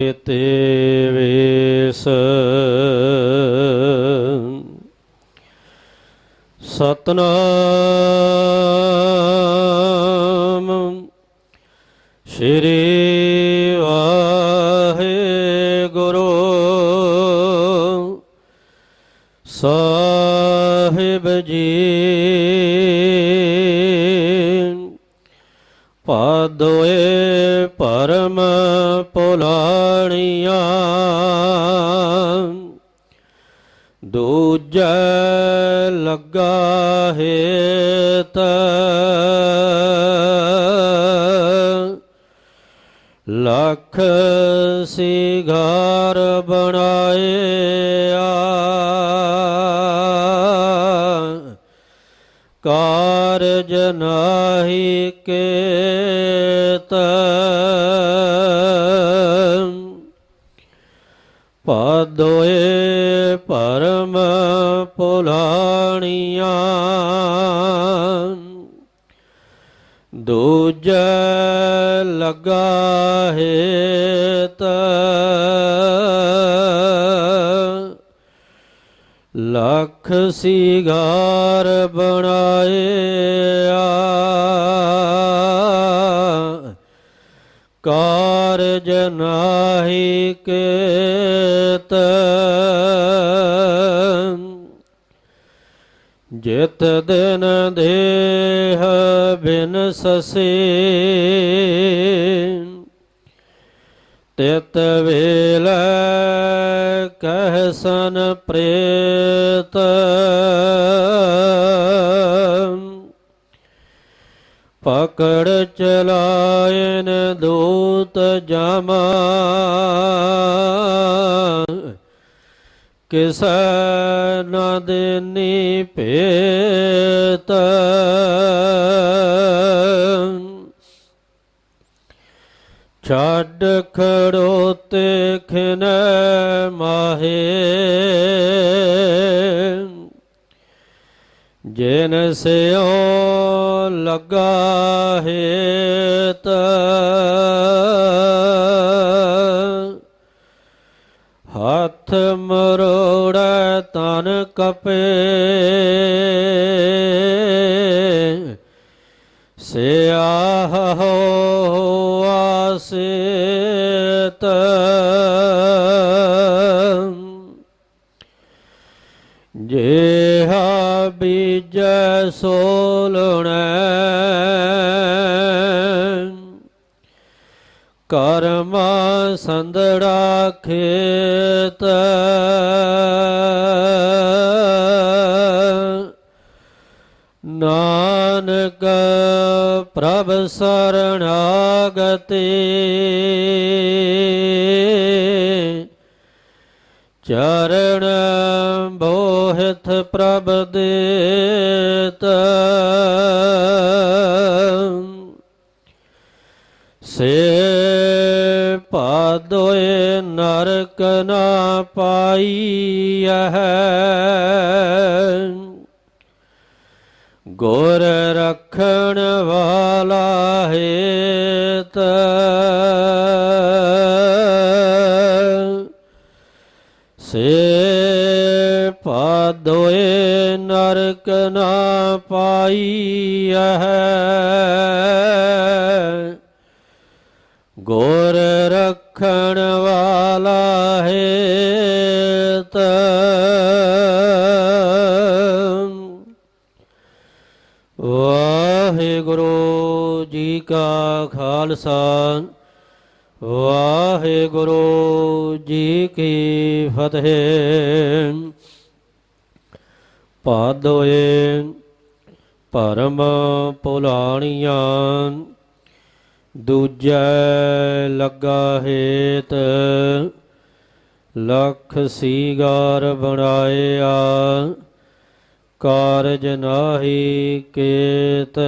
ਤੇ ਵੇਸ। ਸਤਨਾਮ ਸ਼੍ਰੀ ਵਾਹਿਗੁਰੂ। ਸਾਹਿਬ ਜੀ ਪਾਦੋਏ ਪਰਮ ਪੁਲਾਣੀਆਂ ਦੂਜੈ ਲੱਗਾ ਹੇਤ। ਲਖ ਸਿਗਾਰ ਬਣਾਇਆ। ਕਾਰਜ ਨਾਹੀ ਕੇਤ। ਪਾਦੋਏ ਪਰਮ ਪੁਲਾਣੀਆਂ ਦੂਜੈ ਲਗਾ ਹੇਤ। ਲਖ ਸਿਗਾਰ ਬਣਾਇਆ। ਕਾਰਜ ਨਾਹੀ ਕੇਤ। ਜਿਤ ਦਿਨ ਦੇਹ ਬਿਨ ਸਸੇ। ਤਿਤ ਵੇਲ ਕਹਿਸਨ ਪ੍ਰੇਤ। ਪਕੜ ਚਲਾਇਨ ਦੂਤ ਜਮਾ ਕਿਸ ਨ ਦੇਨੀ ਭੇਤ। ਛੱਡ ਖੜੋ ਖੜੋਤੇ ਖਿਨ ਮਾਹੇ। ਜਿਨ ਸਿਓ ਲਗਾ ਹੇਤ, ਹੱਥ ਮਰੋੜਾ ਤਨ ਕਪੇ। ਸਿਆਹ ਹੋ ਆਸਿਤ ਜਿਹਾ ਬੀਜ ਸੋਲਣੈ ਕਰਮ ਸੰਦੜਾ ਖੇਤ। ਨਾਨਕ ਪ੍ਰਭ ਸਰਣਾਗਤੇ। ਚਰਨ ਬੋਹਿਤ ਪ੍ਰਭ ਦੇਤ। ਸੇ ਪਾਦੋਏ ਨਰਕ ਨਾ ਪਾਈਐ। ਗੁਰ ਰਖਣ ਵਾਲਾ ਹੇਤ। ਸੇ ਪਾਦੋਏ ਨਰਕ ਨਾ ਪਾਈ ਹੈ ਗੁਰ ਰਖਣ ਵਾਲਾ ਹੇਤ। ਵਾਹਿਗੁਰੂ ਜੀ ਕਾ ਖਾਲਸਾ, ਵਾਹਿਗੁਰੂ ਜੀ ਕੀ ਫਤਿਹ। ਪਾਦੋਏ ਪਰਮ ਪੁਲਾਣੀਆਂ, ਦੂਜੈ ਲੱਗਾ ਹੇਤ। ਲਖ ਸੀਗਾਰ ਬਣਾਇਆ ਕਾਰਜ ਨਾਹੀ ਕੇਤ।